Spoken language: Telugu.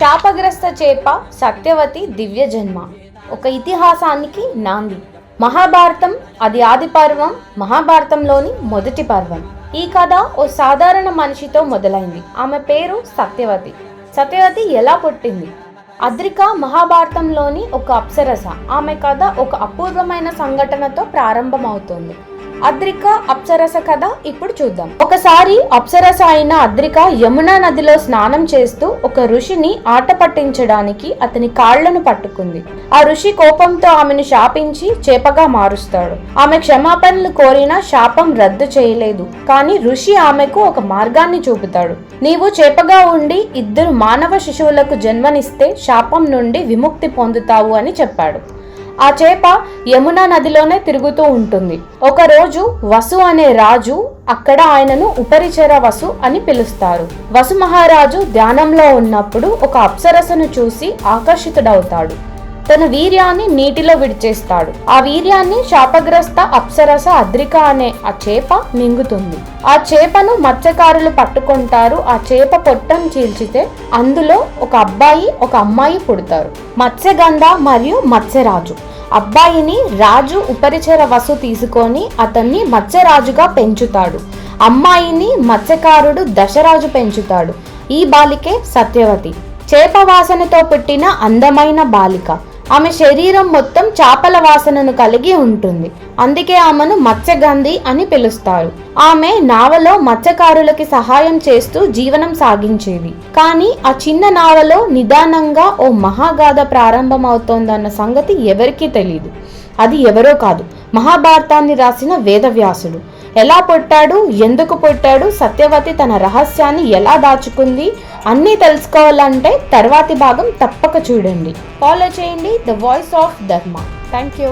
శాపగ్రస్త చేప సత్యవతి దివ్య జన్మ. ఒక ఇతిహాసానికి నాంది. మహాభారతం అది ఆది పర్వం మహాభారతంలోని మొదటి పర్వం. ఈ కథ ఓ సాధారణ మనిషితో మొదలైంది. ఆమె పేరు సత్యవతి. సత్యవతి ఎలా పుట్టింది? అద్రిక మహాభారతంలోని ఒక అప్సరస. ఆమె కథ ఒక అపూర్వమైన సంఘటనతో ప్రారంభమవుతుంది. అద్రిక అప్సరస కథ ఇప్పుడు చూద్దాం. ఒకసారి అప్సరస అయిన అద్రిక యమునా నదిలో స్నానం చేస్తూ ఒక ఋషిని ఆట పట్టించడానికి అతని కాళ్ళను పట్టుకుంది. ఆ ఋషి కోపంతో ఆమెను శాపించి చేపగా మారుస్తాడు. ఆమె క్షమాపణలు కోరినా శాపం రద్దు చేయలేదు. కానీ ఋషి ఆమెకు ఒక మార్గాన్ని చూపుతాడు. నీవు చేపగా ఉండి ఇద్దరు మానవ శిశువులకు జన్మనిస్తే శాపం నుండి విముక్తి పొందుతావు అని చెప్పాడు. ఆ చేప యమునా నదిలోనే తిరుగుతూ ఉంటుంది. ఒకరోజు వసు అనే రాజు అక్కడ ఆయనను ఉపరిచర వసు అని పిలుస్తారు. వసు మహారాజు ధ్యానంలో ఉన్నప్పుడు ఒక అప్సరసను చూసి ఆకర్షితుడవుతాడు. తన వీర్యాన్ని నీటిలో విడిచేస్తాడు. ఆ వీర్యాన్ని శాపగ్రస్త అప్సరస అద్రిక అనే ఆ చేప మింగుతుంది. ఆ చేపను మత్స్యకారులు పట్టుకుంటారు. ఆ చేప పొట్టం చీల్చితే అందులో ఒక అబ్బాయి ఒక అమ్మాయి పుడతారు. మత్స్యగంధ మరియు మత్స్యరాజు. అబ్బాయిని రాజు ఉపరిచర వసు తీసుకొని అతన్ని మత్స్యరాజుగా పెంచుతాడు. అమ్మాయిని మత్స్యకారుడు దశరాజు పెంచుతాడు. ఈ బాలికే సత్యవతి. చేప వాసనతో పుట్టిన అందమైన బాలిక. ఆమె శరీరం మొత్తం చేపల వాసనను కలిగి ఉంటుంది. అందుకే ఆమెను మత్స్యగంధి అని పిలుస్తారు. ఆమె నావలో మత్స్యకారులకి సహాయం చేస్తూ జీవనం సాగించేది కానీ ఆ చిన్న నావలో నిదానంగా ఓ మహాగాథ ప్రారంభమవుతోందన్న సంగతి ఎవరికీ తెలియదు అది ఎవరో కాదు మహాభారతాన్ని రాసిన వేదవ్యాసుడు ఎలా పుట్టాడు ఎందుకు పుట్టాడు సత్యవతి తన రహస్యాన్ని ఎలా దాచుకుంది అన్నీ తెలుసుకోవాలంటే తర్వాతి భాగం తప్పక చూడండి. ఫాలో చేయండి. The voice of Dharma thank you